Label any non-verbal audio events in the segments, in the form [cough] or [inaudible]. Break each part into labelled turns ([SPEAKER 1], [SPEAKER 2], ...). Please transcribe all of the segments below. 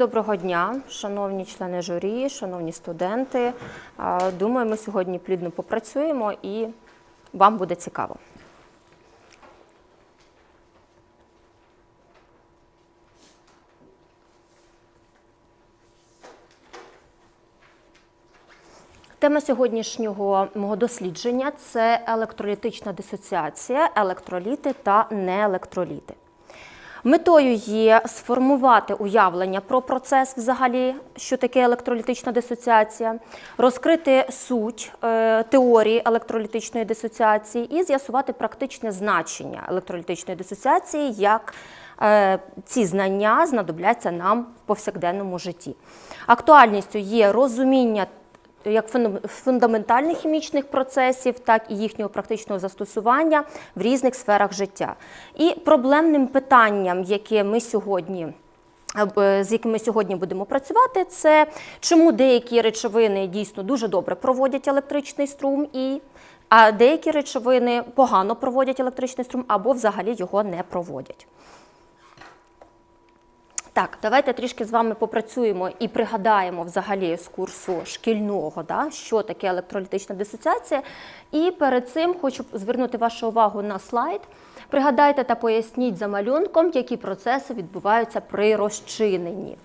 [SPEAKER 1] Доброго дня, шановні члени журі, шановні студенти. Думаю, ми сьогодні плідно попрацюємо і вам буде цікаво. Тема сьогоднішнього мого дослідження це електролітична дисоціація, електроліти та неелектроліти. Метою є сформувати уявлення про процес взагалі, що таке електролітична дисоціація, розкрити суть е, теорії електролітичної дисоціації і з'ясувати практичне значення електролітичної дисоціації, як е, ці знання знадобляться нам в повсякденному житті. Актуальністю є розуміння як фундам- фундаментальних хімічних процесів, так і їхнього практичного застосування в різних сферах життя. І проблемним питанням, яке ми сьогодні. е, З якими сьогодні будемо працювати, це чому деякі речовини дійсно дуже добре проводять електричний струм, і, а деякі речовини погано проводять електричний струм або взагалі його не проводять. Так, давайте трішки з вами попрацюємо і пригадаємо взагалі з курсу шкільного, да, що таке електролітична дисоціація. І перед цим хочу звернути вашу увагу на слайд. Пригадайте та поясніть за малюнком, які процеси відбуваються при розчиненні.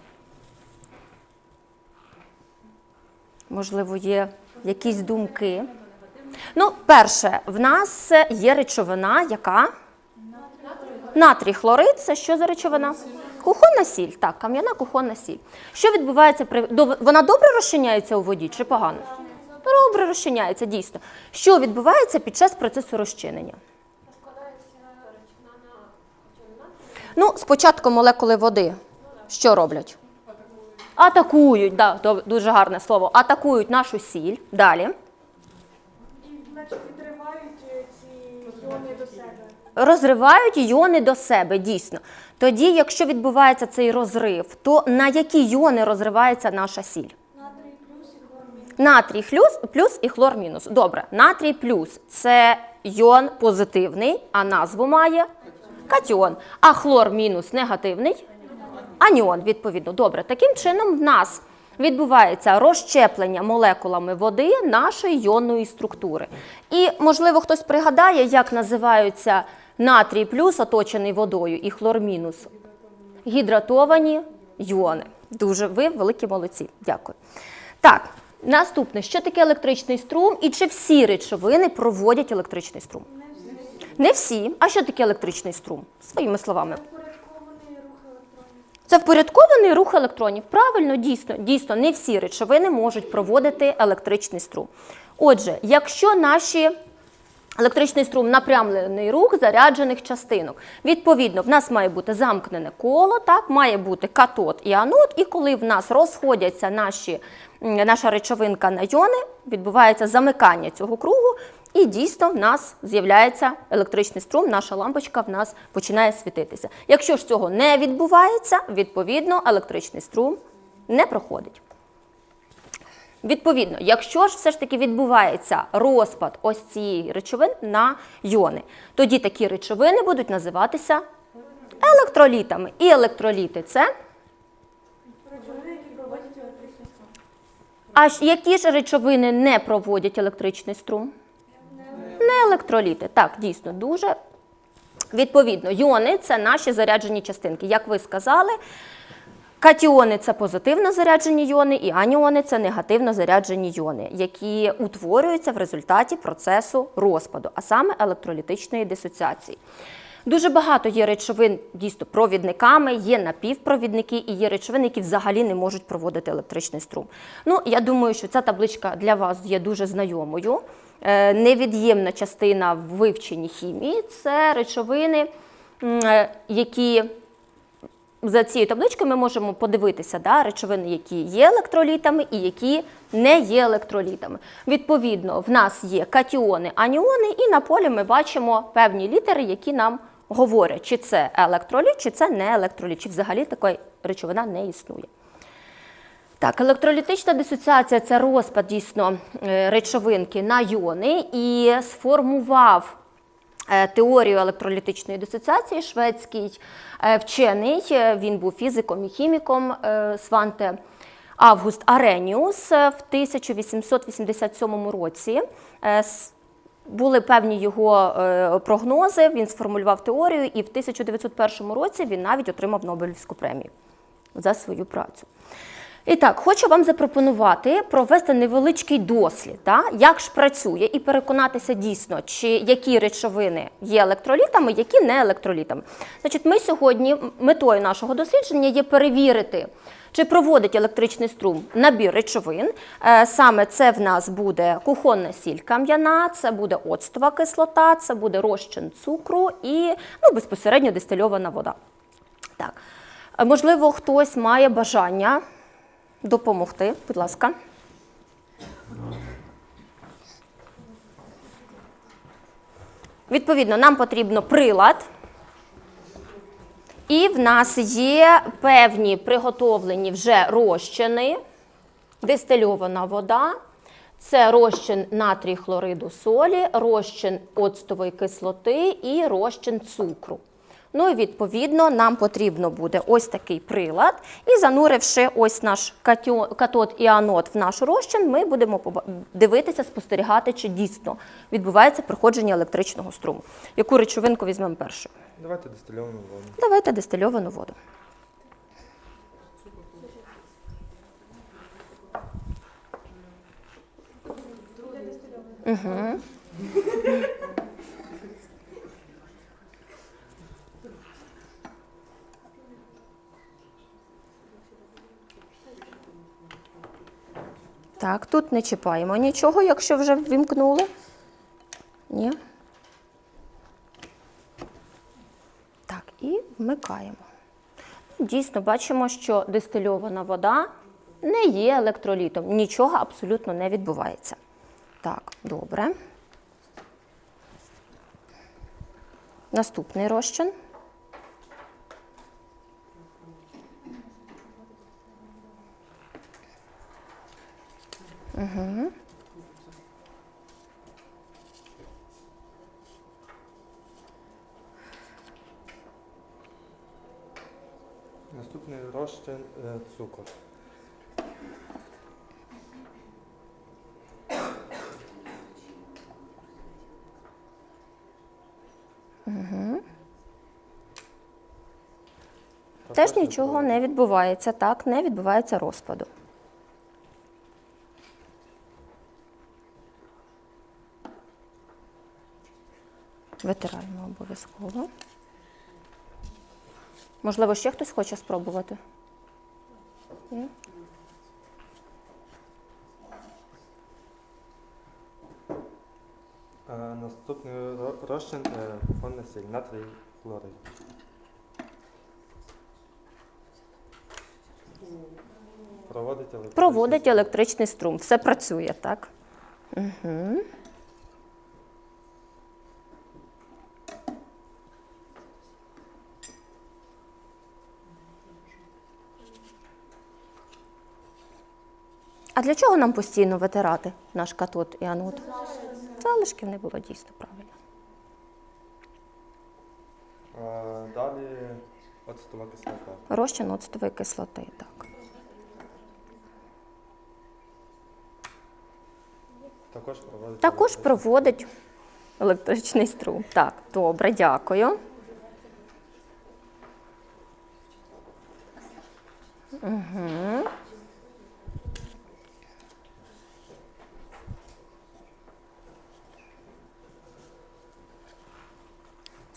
[SPEAKER 1] Можливо, є якісь думки. Ну, перше, в нас є речовина, яка Натрій хлорид це що за речовина? Кухонна сіль, так, кам'яна кухонна сіль. Що відбувається при вона добре розчиняється у воді чи погано? Добре розчиняється, дійсно. Що відбувається під час процесу розчинення? Ну, спочатку молекули води що роблять? Атакують, да, дуже гарне слово. Атакують нашу сіль. Далі.
[SPEAKER 2] І значить відривають е, ці іони до себе.
[SPEAKER 1] Розривають іони до себе, дійсно. Тоді, якщо відбувається цей розрив, то на які іони розривається наша сіль?
[SPEAKER 2] Натрій плюс і хлор мінус.
[SPEAKER 1] Натрій плюс, плюс і хлор мінус. Добре, натрій плюс це йон позитивний, а назву має катіон. А хлор мінус негативний аніон, відповідно. Добре, таким чином в нас відбувається розщеплення молекулами води нашої йонної структури. І, можливо, хтось пригадає, як називаються натрій плюс, оточений водою, і хлор мінус. Гідратовані йони. Дуже ви великі молодці. Дякую. Так, наступне, що таке електричний струм і чи всі речовини проводять електричний струм? Не всі. А що таке електричний струм? Своїми словами. Це впорядкований рух електронів. Правильно, дійсно, дійсно, не всі речовини можуть проводити електричний струм. Отже, якщо наші електричний струм напрямлений рух заряджених частинок, відповідно, в нас має бути замкнене коло, так, має бути катод і анод, і коли в нас розходяться наші, наша речовинка на йони, відбувається замикання цього кругу, і дійсно в нас з'являється електричний струм, наша лампочка в нас починає світитися. Якщо ж цього не відбувається, відповідно електричний струм не проходить. Відповідно, якщо ж все ж таки відбувається розпад ось цієї речовини на йони, тоді такі речовини будуть називатися електролітами. І електроліти це. А які ж речовини не проводять електричний струм? Не електроліти. Так, дійсно, дуже. Відповідно, йони це наші заряджені частинки. Як ви сказали, катіони це позитивно заряджені йони, і аніони це негативно заряджені йони, які утворюються в результаті процесу розпаду, а саме електролітичної дисоціації. Дуже багато є речовин дійсно провідниками, є напівпровідники і є речовини, які взагалі не можуть проводити електричний струм. Ну, я думаю, що ця табличка для вас є дуже знайомою. Е, Невід'ємна частина в вивченні хімії це речовини, е, які за цією табличкою ми можемо подивитися да, речовини, які є електролітами і які не є електролітами. Відповідно, в нас є катіони, аніони, і на полі ми бачимо певні літери, які нам говорять, чи це електроліт, чи це не електроліт, чи взагалі така речовина не існує. Так, електролітична дисоціація це розпад дійсно е, речовинки на йони і сформував теорію електролітичної дисоціації, шведський е, вчений, е, він був фізиком і хіміком е, Сванте Август Ареніус е, в 1887 році. е, були певні його е, прогнози, він сформулював теорію, і в 1901 році він навіть отримав Нобелівську премію за свою працю. І так, хочу вам запропонувати провести невеличкий дослід, та, як ж працює, і переконатися дійсно, чи які речовини є електролітами, які не електролітами. Значить, ми сьогодні метою нашого дослідження є перевірити, чи проводить електричний струм набір речовин. Е, Саме це в нас буде кухонна сіль кам'яна, це буде оцтова кислота, це буде розчин цукру і ну, безпосередньо дистильована вода. Так. Е, Можливо, хтось має бажання допомогти. Будь ласка. Відповідно, нам потрібно прилад. І в нас є певні приготовлені вже розчини, дистильована вода. Це розчин натрій хлориду солі, розчин оцтової кислоти і розчин цукру. Ну і відповідно нам потрібно буде ось такий прилад. І зануривши ось наш катод і анод в наш розчин, ми будемо дивитися, спостерігати, чи дійсно відбувається проходження електричного струму. Яку речовинку візьмемо першою?
[SPEAKER 3] Давайте дистильовану воду.
[SPEAKER 1] Давайте дистильовану воду. Угу. Так, тут не чіпаємо нічого, якщо вже ввімкнули. Ні. Так, і вмикаємо. Дійсно, бачимо, що дистильована вода не є електролітом. Нічого абсолютно не відбувається. Так, добре. Наступний розчин.
[SPEAKER 3] Наступний розчин е, цукор.
[SPEAKER 1] Теж
[SPEAKER 3] Також
[SPEAKER 1] нічого не відбувається, так, не відбувається розпаду. Витираємо обов'язково. Можливо, ще хтось хоче спробувати? Ні?
[SPEAKER 3] Е, Наступний ро- розчин е, сіль, натрій хлорид. Проводить електричний
[SPEAKER 1] Проводить електричний струм. Все працює, так? Угу. А для чого нам постійно витирати наш катод і анод? Залишків не було дійсно правильно.
[SPEAKER 3] Е, Далі оцтова кислота.
[SPEAKER 1] Розчин оцтової кислоти, так.
[SPEAKER 3] Також проводить
[SPEAKER 1] Також проводить електричний струм. Так, добре, дякую. Угу.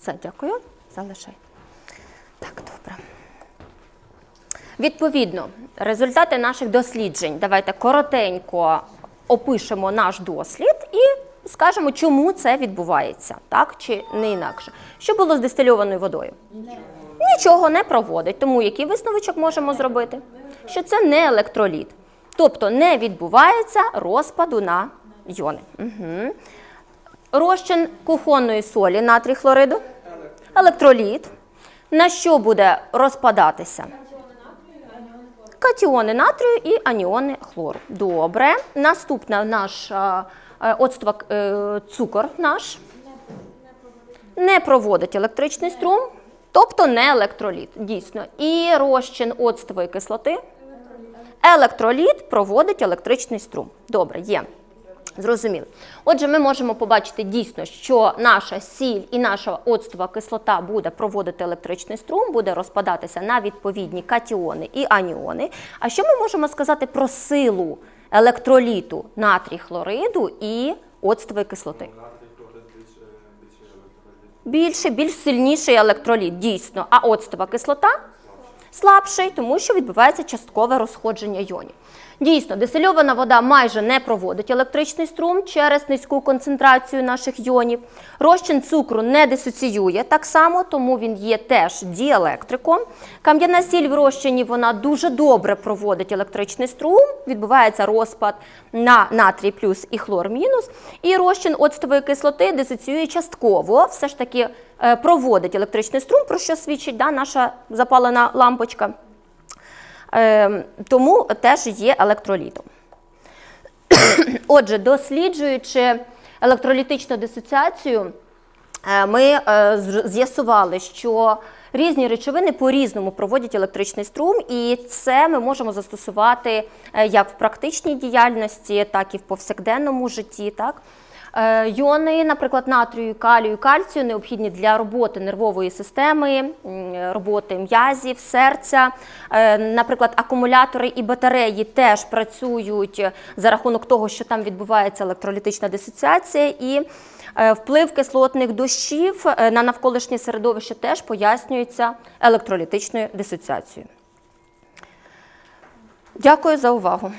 [SPEAKER 1] Все, дякую. Залишай. Так, добре. Відповідно, результати наших досліджень. Давайте коротенько опишемо наш дослід і скажемо, чому це відбувається, так чи не інакше. Що було з дистильованою водою? Нічого не проводить. Тому який висновочок можемо зробити? Що це не електроліт. Тобто не відбувається розпаду на йони. Угу. Розчин кухонної солі натрій хлориду. Електроліт. На що буде розпадатися? Катіони натрію і аніони хлору. Добре. Наступна наш а, е, оцтова, е, цукор наш. не проводить електричний струм, тобто не електроліт. Дійсно. І розчин оцтової кислоти. Електроліт проводить електричний струм. Добре, є. Зрозуміло. Отже, ми можемо побачити дійсно, що наша сіль і наша оцтова кислота буде проводити електричний струм, буде розпадатися на відповідні катіони і аніони. А що ми можемо сказати про силу електроліту натрій хлориду і оцтової кислоти? Більше, більш сильніший електроліт, дійсно. А оцтова кислота слабший, тому що відбувається часткове розходження йонів. Дійсно, дистильована вода майже не проводить електричний струм через низьку концентрацію наших йонів. Розчин цукру не дисоціює так само, тому він є теж діелектриком. Кам'яна сіль в розчині вона дуже добре проводить електричний струм, відбувається розпад на натрій плюс і хлор мінус. І розчин оцтової кислоти дисоціює частково, все ж таки проводить електричний струм, про що свідчить да, наша запалена лампочка. Е, тому теж є електролітом. [coughs] Отже, досліджуючи електролітичну дисоціацію, е, ми е, з'ясували, що різні речовини по-різному проводять електричний струм, і це ми можемо застосувати е, як в практичній діяльності, так і в повсякденному житті. Так? Е, Йони, наприклад, натрію, калію, кальцію необхідні для роботи нервової системи, роботи м'язів, серця. Е, Наприклад, акумулятори і батареї теж працюють за рахунок того, що там відбувається електролітична дисоціація, і е, вплив кислотних дощів на навколишнє середовище теж пояснюється електролітичною дисоціацією. Дякую за увагу.